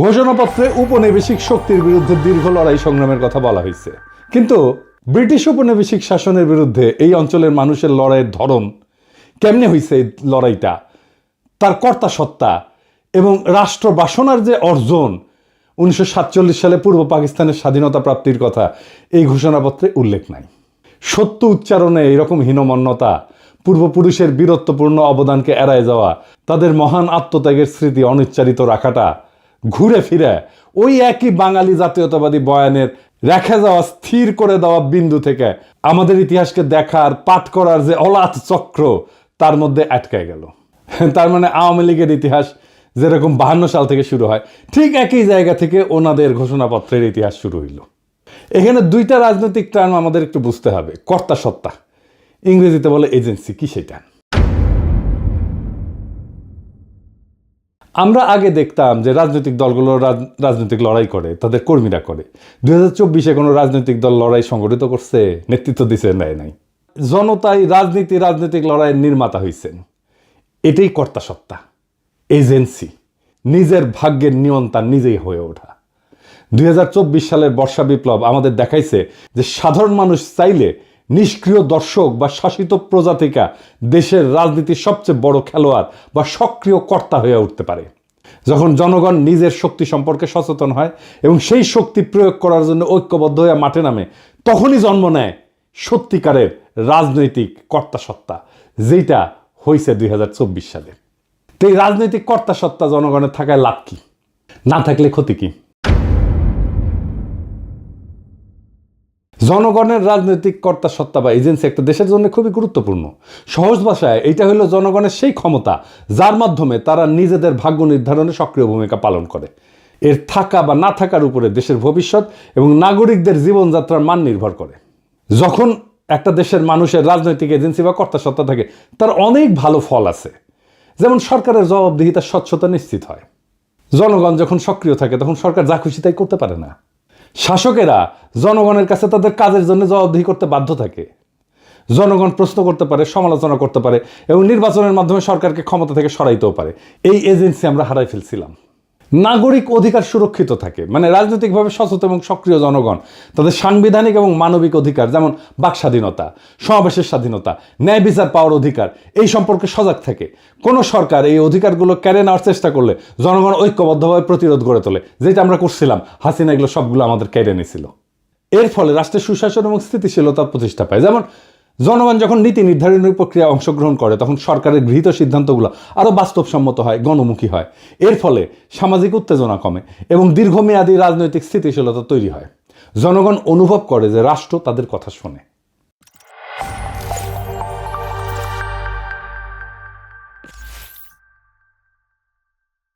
ঘোষণাপত্রে উপনিবেশিক শক্তির বিরুদ্ধে দীর্ঘ লড়াই সংগ্রামের কথা বলা হয়েছে। কিন্তু ব্রিটিশ উপনিবেশিক শাসনের বিরুদ্ধে এই অঞ্চলের মানুষের লড়াইয়ের ধরন কেমনে হয়েছে এই লড়াইটা? তার কর্তা সত্তা এবং রাষ্ট্র বাসনার যে অর্জন উনিশশো সাতচল্লিশ সালে পূর্ব পাকিস্তানের স্বাধীনতা প্রাপ্তির কথা এই ঘোষণাপত্রে উল্লেখ নাই। সত্য উচ্চারণে এরকম হীনমন্যতা, পূর্বপুরুষের বীরত্বপূর্ণ অবদানকে এড়ায় যাওয়া, তাদের মহান আত্মত্যাগের স্মৃতি অনিচ্চারিত রাখাটা ঘুরে ফিরে ওই একই বাঙালি জাতীয়তাবাদী বয়ানের রেখে যাওয়া, স্থির করে দেওয়া বিন্দু থেকে আমাদের ইতিহাসকে দেখার পাঠ করার যে অলাথ চক্র, তার মধ্যে আটকায় গেল। তার মানে আওয়ামী লীগের ইতিহাস যেরকম বাহান্ন সাল থেকে শুরু হয়, ঠিক একই জায়গা থেকে ওনাদের ঘোষণাপত্রের ইতিহাস শুরু হইল। এখানে দুইটা রাজনৈতিক টার্ম আমাদের একটু বুঝতে হবে। কর্তা সত্তা ইংরেজিতে বলে এজেন্সি, কি সেটা? আমরা আগে দেখতাম যে রাজনৈতিক দলগুলো রাজ- রাজনৈতিক লড়াই করে, তাদের কর্মীরা করে। দুই হাজার চব্বিশে কোনো রাজনৈতিক দল লড়াই সংগঠিত করছে? নেতৃত্ব দিছে, নেয় নাই। জনতাই রাজনীতি, রাজনৈতিক লড়াইয়ের নির্মাতা হয়েছেন এটাই কর্তা সত্তা, এজেন্সি। নিজের ভাগ্যের নিয়ন্তা নিজেই হয়ে ওঠা। দুই হাজার চব্বিশ সালের বর্ষা বিপ্লব আমাদের দেখাইছে যে সাধারণ মানুষ চাইলে নিষ্ক্রিয় দর্শক বা শাসিত প্রজাতিকা দেশের রাজনীতির সবচেয়ে বড় খেলোয়াড় বা সক্রিয় কর্তা হয়ে উঠতে পারে। যখন জনগণ নিজের শক্তি সম্পর্কে সচেতন হয় এবং সেই শক্তি প্রয়োগ করার জন্য ঐক্যবদ্ধ হয়ে মাঠে নামে, তখনই জন্ম নেয় সত্যিকারের রাজনৈতিক কর্তা সত্তা যেটা হয়েছে দুই হাজার চব্বিশ সালে। তো এই রাজনৈতিক কর্তা সত্তা জনগণের থাকায় লাভ কি? না থাকলে ক্ষতি কি? জনগণের রাজনৈতিক কর্তা সত্তা বা এজেন্সি একটা দেশের জন্য খুবই গুরুত্বপূর্ণ। সহজ ভাষায় এটা হলো জনগণের সেই ক্ষমতা যার মাধ্যমে তারা নিজেদের ভাগ্য নির্ধারণে সক্রিয় ভূমিকা পালন করে। এর থাকা বা না থাকার উপরে দেশের ভবিষ্যৎ এবং নাগরিকদের জীবনযাত্রার মান নির্ভর করে। যখন একটা দেশের মানুষের রাজনৈতিক এজেন্সি বা কর্তা সত্তা থাকে, তার অনেক ভালো ফল আছে। যেমন সরকারের জবাবদিহিতার স্বচ্ছতা নিশ্চিত হয়। জনগণ যখন সক্রিয় থাকে, তখন সরকার যা খুশি তাই করতে পারে না। শাসকেরা জনগণের কাছে তাদের কাজের জন্য জবাবদিহি করতে বাধ্য থাকে। জনগণ প্রশ্ন করতে পারে, সমালোচনা করতে পারে এবং নির্বাচনের মাধ্যমে সরকারকে ক্ষমতা থেকে সরাইতেও পারে। এই এজেন্সি আমরা হারাই ফেলছিলাম। নাগরিক অধিকার সুরক্ষিত থাকে। মানে রাজনৈতিকভাবে সচেতন এবং সক্রিয় জনগণ, তাদের সাংবিধানিক এবং মানবিক অধিকার, যেমন বাক স্বাধীনতা, সমাবেশের স্বাধীনতা, ন্যায় বিচার পাওয়ার অধিকার, এই সম্পর্কে সজাগ থাকে। কোনো সরকার এই অধিকারগুলো কেড়ে নেওয়ার চেষ্টা করলে জনগণ ঐক্যবদ্ধভাবে প্রতিরোধ গড়ে তোলে, যেটা আমরা করছিলাম। হাসিনা এগুলো সবগুলো আমাদের কেড়ে নিয়েছিল। এর ফলে রাষ্ট্রের সুশাসন এবং স্থিতিশীলতা প্রতিষ্ঠা পায়। যেমন জনগণ যখন নীতি নির্ধারণের প্রক্রিয়া অংশগ্রহণ করে, তখন সরকারের গৃহীত সিদ্ধান্তগুলো আরও বাস্তবসম্মত হয়, গণমুখী হয়। এর ফলে সামাজিক উত্তেজনা কমে এবং দীর্ঘমেয়াদী রাজনৈতিক স্থিতিশীলতা তৈরি হয়। জনগণ অনুভব করে যে রাষ্ট্র তাদের কথা শোনে।